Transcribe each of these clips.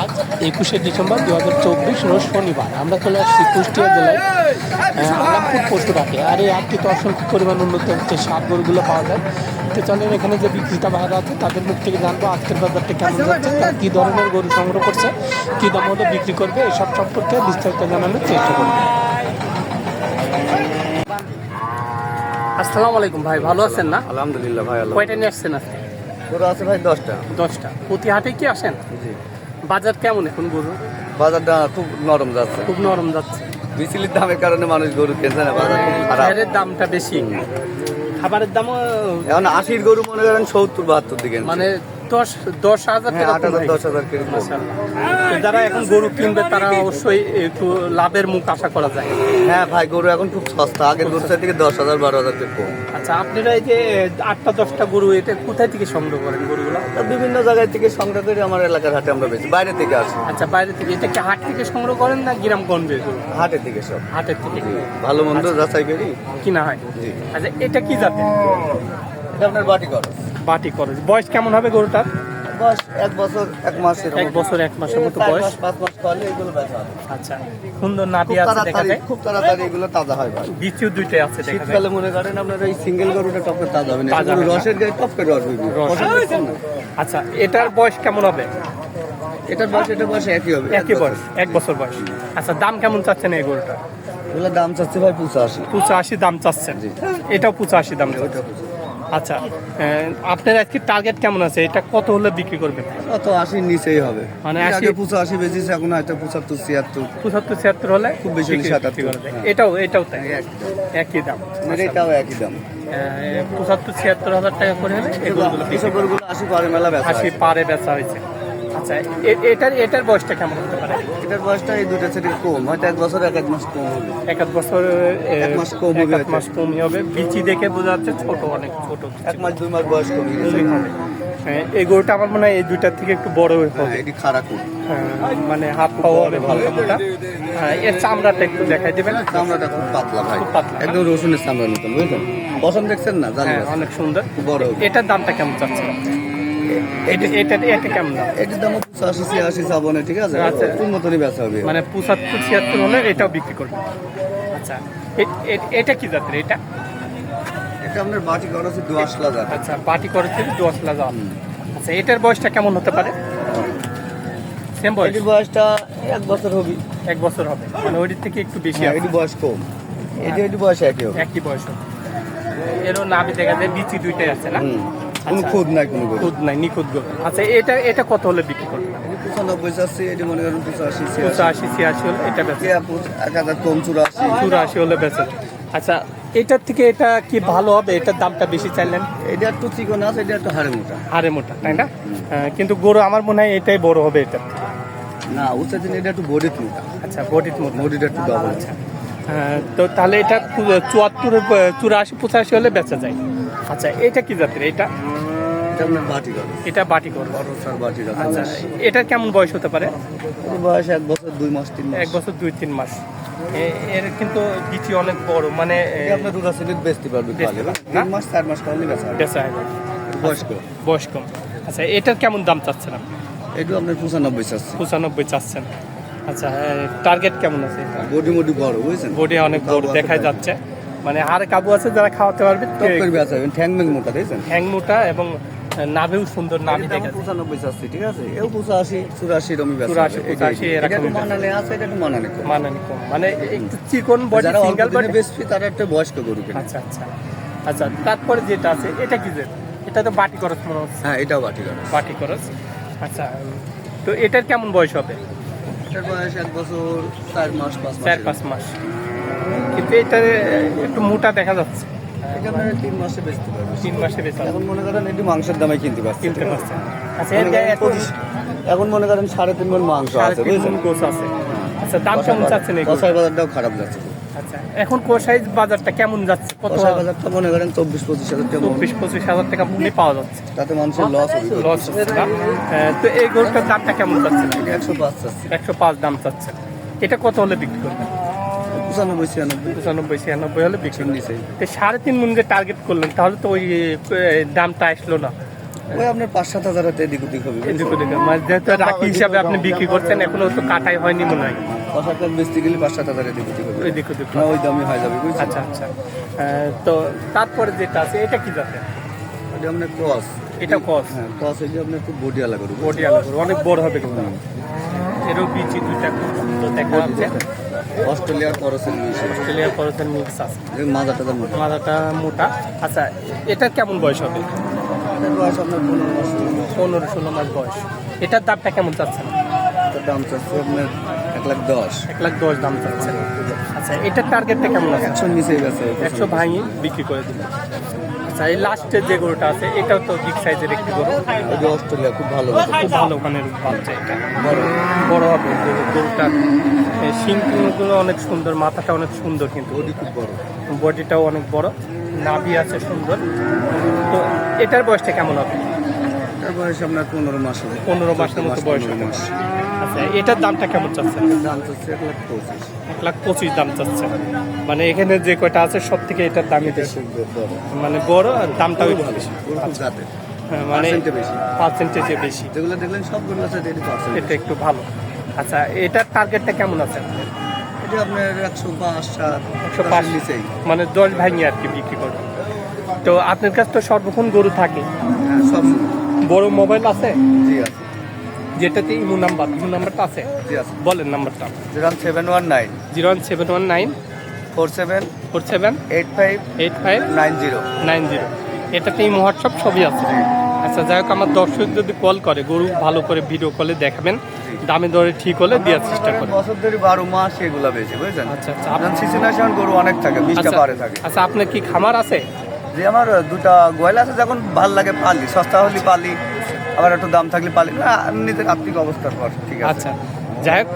আজ একুশে ডিসেম্বর দু হাজার চব্বিশ রোজ শনিবার। আমরা চলে আসছি কুষ্টিয়া জেলায় আলামপুর পশুরাটে আর এই হাটটি তো অসংখ্য পরিমাণ উন্নত হচ্ছে সাপ গরুগুলো পাওয়া যায়। তো চলেন এখানে যে বিক্রেতা ভাইরা আছে তাদের মুখ থেকে জানব আজকের বাজারটা কেমন যাচ্ছে তারা কী ধরনের গরু সংগ্রহ করছে কী দাম হলে বিক্রি করবে এসব সম্পর্কে বিস্তারিত জানানোর চেষ্টা করবে। আসসালামু আলাইকুম ভাই ভালো আছেন না? আলহামদুলিল্লাহ ভাই কয়টা নিয়ে আসছেন আজকে? আছে ভাই দশটা। দশটা। প্রতি হাটে কি আসেন? জি। বাজার কেমন এখন গরু? বাজারটা খুব নরম যাচ্ছে। খুব নরম যাচ্ছে। বিচিলির দামের কারণে মানুষ গরু কেনছে না বাজার খাবারের দামটা বেশি। খাবারের দামও এখন আশির গরু মনে করেন সত্তর বাহাত্তর দিকে মানে দশ দশ হাজার হ্যাঁ টাকা দশ হাজার যারা এখন গরু কিনবে তারা অবশ্যই একটু লাভের মুখ আশা করা যায়। হ্যাঁ ভাই গরু এখন খুব সস্তা। আগের গরু থেকে দশ হাজার বারো হাজার কম। আচ্ছা আপনারা এই যে আটটা দশটা গরু এটা কোথায় থেকে সংগ্রহ করেন গরুগুলো? বিভিন্ন জায়গায় থেকে সংগ্রহ করে আমার এলাকার হাটে আমরা বেশি বাইরে থেকে আসি। আচ্ছা বাইরে থেকে। এটা কি হাট থেকে সংগ্রহ করেন না গ্রামগঞ্জে গরু? হাটে থেকে সব। হাটের থেকে ভালো মন্দ যাচাই করি। কিনা হয়? আচ্ছা এটা কি জাতে এটা আপনার বাটি খরচ বাটি করে বয়স কেমন হবে গরুটার? বয়স এক বছর এক মাস এক বছর এক মাসের মতো বয়স? পাঁচ মাস খাওয়ালে এগুলো বেচা আচ্ছা সুন্দর আছে দেখা যায়? খুব তাড়াতাড়ি এগুলো তাজা হয় ভাই। বিচিও দুইটাই আছে দেখা যায়। শীতকালে মনে করেন আপনার এই সিঙ্গেল গরুটা টপ করে তাজা হবে না তাজা এটা হবে না। রসের গায়ে টপ করে রস হইবে। রস। পছন্দ করছেন না? আচ্ছা এটার বয়স কেমন হবে? এটার বয়স এটা বয়স একই হবে একই বয়স এক বছর বয়স। আচ্ছা দাম কেমন চাচ্ছেন এই গরুটা এগুলো দাম চাচ্ছে ভাই পঁচাশি। পঁচাশি দাম চাচ্ছেন। এটাও পঁচাশি দাম চাচ্ছেন। আচ্ছা আপনার আজকে টার্গেট কেমন আছে? এটা কত হলে বিক্রি করবেন? কত আশির নিচেই হবে। মানে আশি- আগে পঁচাশি বেচেছে এখন এটা পঁচাত্তর ছিয়াত্তর। পঁচাত্তর ছিয়াত্তর হলে খুব বেশি সাতাত্তর। এটাও এটাও তাই। একই দাম। মানে এটাও একই দাম। পঁচাত্তর ছিয়াত্তর হাজার টাকা করে হলে এগুলো আশি পারে মেলা আশি পারে বেচা হয়েছে। আচ্ছা এটার এটার বয়সটা কেমন হতে পারে? এটার বয়সটা এই দুটো থেকে কম হয়তো এক বছর এক এক মাস কম হবে। এক বছর এক মাস কম হবে আধ মাস কমই হবে। বিচি দেখে বোঝা যাচ্ছে ছোট অনেক ছোট এক মাস দুই মাস বয়স কমই হবে হ্যাঁ, এই গরুটা আমার মনে হয় এই দুইটার থেকে একটু বড় হ্যাঁ হবে। এটি খারাপ হ্যাঁ, মানে হাত পাও হবে ভালো মোটা এর চামড়াটা একটু দেখাই দেবেন। চামড়াটা খুব পাতলা ভাই। পাতলা। একদম রসুনের চামড়ার মতন বুঝলেন দেখছেন না? অনেক সুন্দর। বড়। এটার দামটা কেমন চাচ্ছে এটা এটা এটা কেমন দাম? এটির দাম পঁচাশি ছিয়াশি চাবনে ঠিক আছে? আচ্ছা। তোর মতনই বেচা হবে। মানে পঁচাত্তর ছিয়াত্তর হলে এটাও বিক্রি করবে। আচ্ছা। এটা কি জাতের? এটা? এটা আপনার বাটি খরচ দোয়াশ লাগা আচ্ছা বাটি করে থেকে দশ লাখ আচ্ছা এটার বয়সটা কেমন হতে পারে? সেম বয়স? এটির বয়সটা এক বছর হবে। এক বছর হবে। মানে ওইটির থেকে একটু বেশি হ্যাঁ, এটি বয়স কম। এটি এটি বয়স একই হবে। একই বয়স হবে। এরও নাভি দেখা যায় বিচি দুইটাই আছে না। কোনো আচ্ছা। খুদ নাই কোনো গরু খুদ নাই নিখুঁত গরু। আচ্ছা এটা এটা কত হলে বিক্রি করবে পঁচানব্বই চাচ্ছি এটি মনে করেন পঁচাশি পঁচাশি ছিয়াশি হলে এটা বেচে এক হাজার কম চুরাশি। চুরাশি হলে বেচে আচ্ছা এটার থেকে এটা কি ভালো হবে? এটার দামটা বেশি চাইলেন? এটা একটু চিকন আছে এটা একটু হাড়ে মোটা। আরে মোটা তাই না? হ্যাঁ, কিন্তু গরু আমার মনে হয় এটাই বড় হবে এটা না উচ্চা দিন এটা একটু বডিত মোটা। আচ্ছা বডির মতো বডিটা একটু ডবল আচ্ছা। হ্যাঁ, তো তাহলে এটা চুয়াত্তর চুরাশি পঁচাশি হলে বেচা যায়। আচ্ছা এটা কি জাতের? এটা? এটা বাটি এটা খরচ আচ্ছা এটার কেমন বয়স হতে পারে? বয়স এক বছর দুই মাস তিন এক বছর দুই তিন মাস। এর কিন্তু বিচি অনেক বড় মানে আপনার দুটা সিলিট বেচতে পারবে পারবে, তিন মাস চার মাস খাওয়ালে বেচা বেচা হবে। বয়স কম। আচ্ছা এটার কেমন দাম চাচ্ছেন আপনি? এটু আপনার পঁচানব্বই চাচ্ছে। পঁচানব্বই চাচ্ছেন। আচ্ছা টার্গেট কেমন আছে? বডি মডি বড় বুঝছেন? বডি অনেক বড় দেখা যাচ্ছে। মানে হাড় কাবু আছে যারা খাওয়াতে পারবে করে বেচা ঠ্যাং মোটা দেখছেন? হ্যাং মোটা এবং নাভেও সুন্দর নাভি দেখা যায়। পঁচানব্বই চাচ্ছি ঠিক আছে? এও পঁচাশি চুরাশি রমি। পঁচাশি এটাই। এরকম। মানানে আছে এটা একটু মানানে কম। মানে কম। মানে একটু চিকন বডি সিঙ্গেল বডি বেচবি তারা একটা বয়স্ক গরু কেনে। আচ্ছা আচ্ছা। আচ্ছা তারপরে যেটা আছে এটা কি যে? এটা তো বাটি খরচ মনে হচ্ছে। হ্যাঁ এটাও বাটি করে বাটি খরচ। আচ্ছা তো এটার কেমন বয়স হবে? এটার বয়স এক বছর চার মাস পাঁচ মাস চার পাঁচ মাস। কিন্তু এটা একটু মোটা দেখা যাচ্ছে। এটা তিন মাসে বেচতে পারবে। তিন মাসে বেচা এখন মনে করেন মাংসের দামে কিনতে পারছি। কিনতে পারছে। আচ্ছা এখন মনে করেন সাড়ে তিন মন মাংস আছে বুঝছেন? গোছ আছে। আচ্ছা দাম কেমন চাচ্ছেন কষাই বাজারটাও খারাপ যাচ্ছে। আচ্ছা এখন বাজারটা কেমন যাচ্ছে? কত বাজারটা মনে করেন চব্বিশ পঁচিশ হাজার টাকা। চব্বিশ পঁচিশ হাজার টাকা পাওয়া যাচ্ছে। তাতে মানুষের লস লস তো এই গরুটার দামটা কেমন যাচ্ছে? একশো পাঁচ চাচ্ছে। একশো পাঁচ দাম চাচ্ছে। এটা কত হলে বিক্রি করবেন? পঁচানব্বই ছিয়ানব্বই। পঁচানব্বই ছিয়ানব্বই হলে বিক্রি নিচেই তো সাড়ে তিন মন যে টার্গেট করলেন তাহলে তো ওই দামটা আসলো না। ওই আপনার পাঁচ সাত হাজার হাতে এদিক ওদিক হবে এদিক ওদিক। মানে যেহেতু রাখি হিসাবে আপনি বিক্রি করছেন এখনও তো কাটাই হয়নি মনে হয়। পাঁচ হাজার বেচতে গেলে পাঁচ সাত হাজার এদিক ওদিক হবে। এদিক ওদিক না ওই দামই হয়ে যাবে আচ্ছা আচ্ছা। তো তারপরে যেটা আছে এটা কি জাতের? এটা আপনার ক্রস। এটা কস হ্যাঁ ক্রস হইলে আপনার খুব বডি আলাদা করবে বডি আলাদা অনেক বড় হবে কিন্তু। এরও বিচি দুইটা খুব সুন্দর দেখা যাচ্ছে। অস্ট্রেলিয়ার ক্রসের মিশে অস্ট্রেলিয়ার খরচের মিক্স আছে। মোটা। মাথাটা মোটা। আচ্ছা এটা কেমন বয়স হবে? বয়স আপনার পনেরো মাস পনেরো ষোলো মাস বয়স। এটার দামটা কেমন চাচ্ছেন? দাম চাচ্ছে আপনার এক লাখ দশ। এক লাখ দশ দাম চাচ্ছেন। আচ্ছা এটার টার্গেটটা কেমন আছে? একশো নিচে গেছে। একশো ভাঙি বিক্রি করে দিল আচ্ছা এই লাস্টের যে গরুটা আছে এটাও তো বিগ সাইজের একটি গরু। যে অস্ট্রেলিয়া খুব ভালো খুব ভালো মানের বাচ্চা এটা। বড়। হবে গরু- গরুটার শিংগুলো অনেক সুন্দর মাথাটা অনেক সুন্দর কিন্তু। বডি খুব বড়। বডিটাও অনেক বড় নাভি আছে সুন্দর। তো এটার বয়সটা কেমন হবে? এটার বয়স আপনার পনেরো মাস হবে। পনেরো মাসের মতো বয়স হবে। মাস। আচ্ছা এটার দামটা কেমন চাচ্ছেন? দাম চাচ্ছে এক লাখ পঁচিশ। এক লাখ পঁচিশ দাম চাচ্ছে মানে এখানে যে কয়টা আছে সব থেকে এটার দামই বেশি। মানে বড় আর দামটাও বেশি। জাতে হ্যাঁ, মানে পার্সেন্টেজে বেশি। যেগুলো দেখলেন সবগুলো আছে এটা একটু ভালো। আচ্ছা এটার টার্গেটটা কেমন আছে এটা আপনার একশো পাঁচ সাত একশো পাঁচ। নিচেই। মানে দশ ভাঙি আর কি বিক্রি করবে তো আপনার কাছে তো সর্বক্ষণ গরু থাকে। হ্যাঁ সব বড় মোবাইল আছে? জি আছে। যেটাতে ইমো নাম্বার ইমো নাম্বারটা আছে? জি আছে। বলেন নাম্বারটা। Zero seven one nine. Zero one seven one nine. Four seven. Four seven. Eight five. Eight five. Nine zero. Nine zero. এটাতে ইমো হোয়াটসঅ্যাপ সবই আছে। আচ্ছা যাই হোক আমার দর্শক যদি কল করে গরু ভালো করে ভিডিও কলে দেখাবেন দামে দরে ঠিক হলে দেওয়ার চেষ্টা করবেন বছর ধরে বারো মাস এগুলা বেশি বুঝছেন? আচ্ছা আচ্ছা। আপনার আপ- সিচুয়েশন গরু অনেক থাকে বিশটা আচ্ছা পারে থাকে। আচ্ছা আপনার কি খামার আছে? যে আমার দুটা গোয়াল আছে যখন ভালো লাগে পালি সস্তা হলে পালি। আবার একটু দাম থাকলে পালি। নিজের আর্থিক অবস্থার পর ঠিক আছে। আচ্ছা। যাই হোক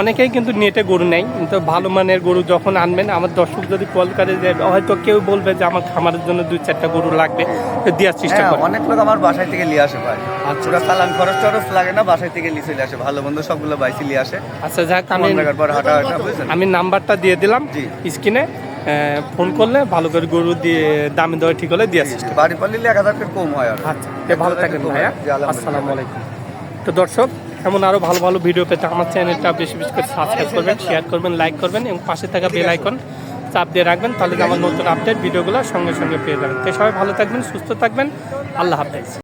অনেকেই কিন্তু নেটে গরু নেই কিন্তু ভালো মানের গরু যখন আনবেন আমার দর্শক যদি কল করে যে হয়তো কেউ বলবে যে আমার খামারের জন্য দুই চারটা গরু লাগবে দেওয়ার চেষ্টা হ্যাঁ, করবেন অনেক লোক আমার বাসায় থেকে নিয়ে আসে ভাই। আচ্ছা। চালান খরচ টরচ লাগে না বাসায় থেকে নিয়ে চলে আসে। ভালো বন্ধু সবগুলো বাইসে নিয়ে আসে। আচ্ছা যাক আমি হাঁটা হাঁটা আমি নাম্বারটা দিয়ে দিলাম জি। স্ক্রিনে। ফোন করলে ভালো করে গরু দিয়ে দামে দরে ঠিক হলে চেষ্টা বাড়ি পালিলে এক হাজার কম হয় আর। আচ্ছা তো ভালো থাকেন ভাইয়া। আসসালামু আলাইকুম। তো দর্শক এমন আরও ভালো ভালো ভিডিও পেতে আমার চ্যানেলটা বেশি বেশি করে সাবস্ক্রাইব করবেন শেয়ার করবেন লাইক করবেন এবং পাশে থাকা বেল আইকন চাপ দিয়ে রাখবেন তাহলে আমার নতুন আপডেট ভিডিওগুলো সঙ্গে সঙ্গে পেয়ে যাবেন। তো সবাই ভালো থাকবেন সুস্থ থাকবেন। আল্লাহ হাফেজ।